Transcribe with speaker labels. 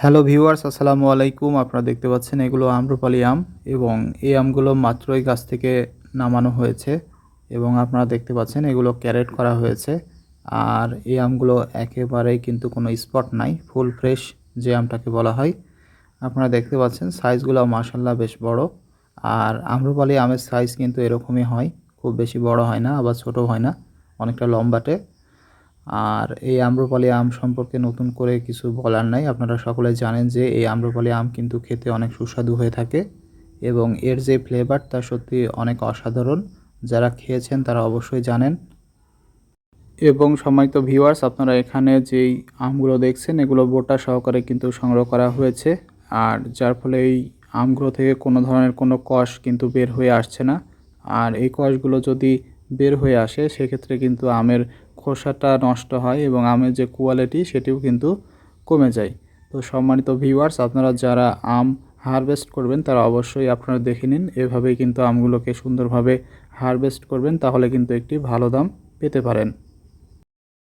Speaker 1: Hello viewers আসসালামু আলাইকুম। আপনারা দেখতে পাচ্ছেন এগুলো আম্রপালি আম এবং এই আমগুলো মাত্রই গাছ থেকে নামানো হয়েছে এবং আপনারা দেখতে পাচ্ছেন এগুলো ক্যারেট করা হয়েছে। আর এই আমগুলো একেবারেই কিন্তু কোনো স্পট নাই, ফুল ফ্রেশ যে আমটাকে বলা হয়। আপনারা দেখতে পাচ্ছেন সাইজগুলো মাসাল্লাহ বেশ বড়। আর আম্রপালি আমের সাইজ কিন্তু এরকমই হয়, খুব বেশি বড় হয় না, আবার ছোট হয় না, অনেকটা লম্বাটে। আর এই আম্রপালি আম সম্পর্কে নতুন করে কিছু বলার নাই। আপনারা সকলে জানেন যে এই আম্রপালি আম কিন্তু খেতে অনেক সুস্বাদু হয়ে থাকে এবং এর যে ফ্লেভার তা সত্যি অনেক অসাধারণ। যারা খেয়েছেন তারা অবশ্যই জানেন। এবং সম্মানিত ভিউয়ার্স আপনারা এখানে যেই আমগুলো দেখছেন, এগুলো বোটা সহকারে কিন্তু সংগ্রহ করা হয়েছে। আর যার ফলে এই আমগুলো থেকে কোনো ধরনের কোনো কষ কিন্তু বের হয়ে আসছে না। আর এই কষগুলো যদি বের হয়ে আসে, সেক্ষেত্রে কিন্তু আমের খোসাটা নষ্ট হয় এবং আমের যে কোয়ালিটি সেটিও কিন্তু কমে যায়। তো সম্মানিত ভিউয়ার্স আপনারা যারা আম হারভেস্ট করবেন, তারা অবশ্যই আপনারা দেখে নিন। এভাবেই কিন্তু আমগুলোকে সুন্দরভাবে হারভেস্ট করবেন, তাহলে কিন্তু একটি ভালো দাম পেতে পারেন।